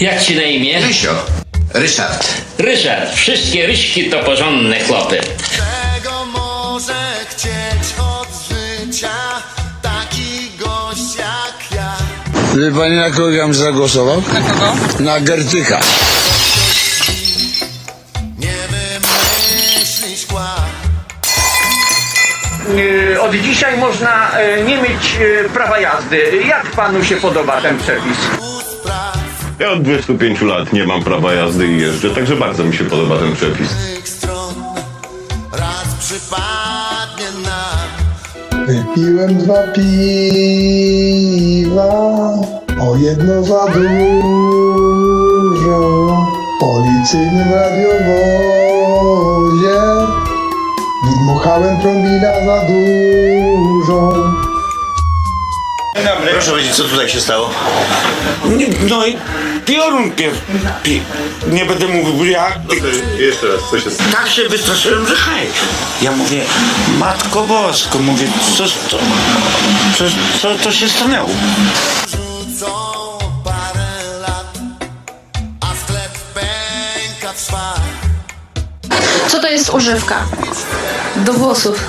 Jak ci na imię? Rysio. Ryszard. Ryszard. Wszystkie ryśki to porządne chłopy. Czego może chcieć od życia taki gość jak ja? Wie pani na kogo ja bym zagłosował? Na kogo? Na Gertycha. Nie wymyśli szkła. Y, Od dzisiaj można y, nie mieć y, prawa jazdy. Jak panu się podoba ten przepis? Ja od 25 lat nie mam prawa jazdy i jeżdżę, także bardzo mi się podoba ten przepis. stron raz przypadnie nam. Wypiłem dwa piwa, o jedno za dużo. W policyjnym radiowozie wydmuchałem promila za dużo. Proszę powiedzieć, co tutaj się stało? Nie, no i piorun pier... Pi, nie będę mówił jak... Jeszcze raz, co się stało? Tak się wystraszyłem, że hej. Ja mówię, Matko Bosko, mówię, co to... Co, co to się stanęło? Rzucą parę lat, a sklep pęka w szwach. Co to jest używka? Do włosów.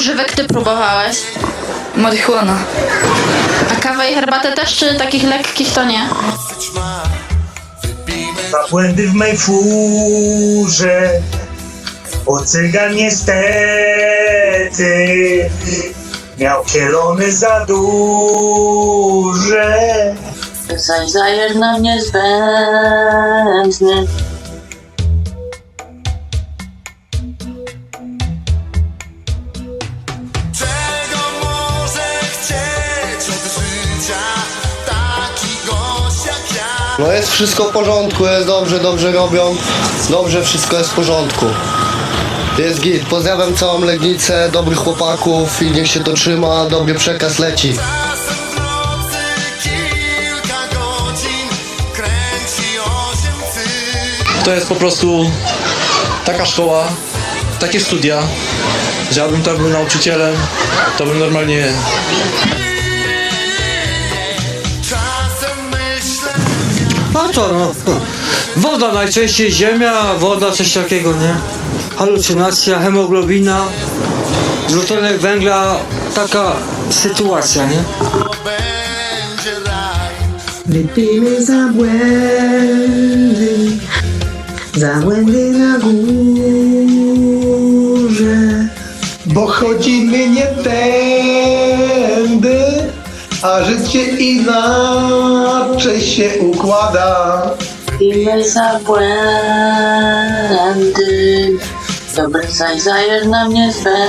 Używek ty próbowałeś? Marihuana. A kawę i herbatę też, czy takich lekkich to nie? Wypijmy Błędy w mej furze, bo cygan niestety miał kielony za duże. Zaś zajesz na mnie zbędny. No jest wszystko w porządku, jest dobrze, dobrze robią, dobrze wszystko jest w porządku. Jest git, pozdrawiam całą Legnicę, dobrych chłopaków i niech się to trzyma, dobry przekaz leci. To jest po prostu taka szkoła, takie studia, że ja bym tam był nauczycielem, to bym normalnie No to no. Woda najczęściej ziemia, woda coś takiego, nie? Halucynacja, hemoglobina, dwutlenek węgla, taka sytuacja, nie? Wypijmy za błędy, za błędy na górze. Bo chodzimy nie tędy, a życie inaczej się układa. Pijmy za błędy. Dobry zaś zajesz na mnie zbędny.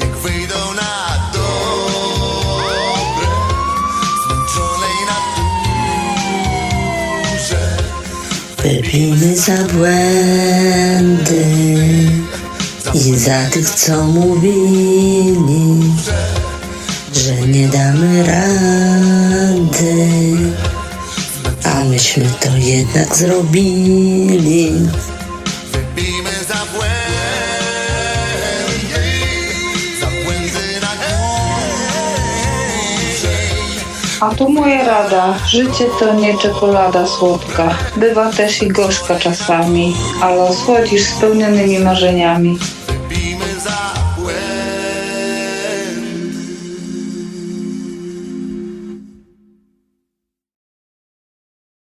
Niech wyjdą na dobre, zmęczonej naturze. Wypijmy za błędy i za tych, co mówili, że nie damy rady. A myśmy to jednak zrobili. Wypijmy za błędy, za błędy na. A tu moja rada. Życie to nie czekolada słodka. Bywa też i gorzka czasami, ale osłodzisz spełnionymi marzeniami.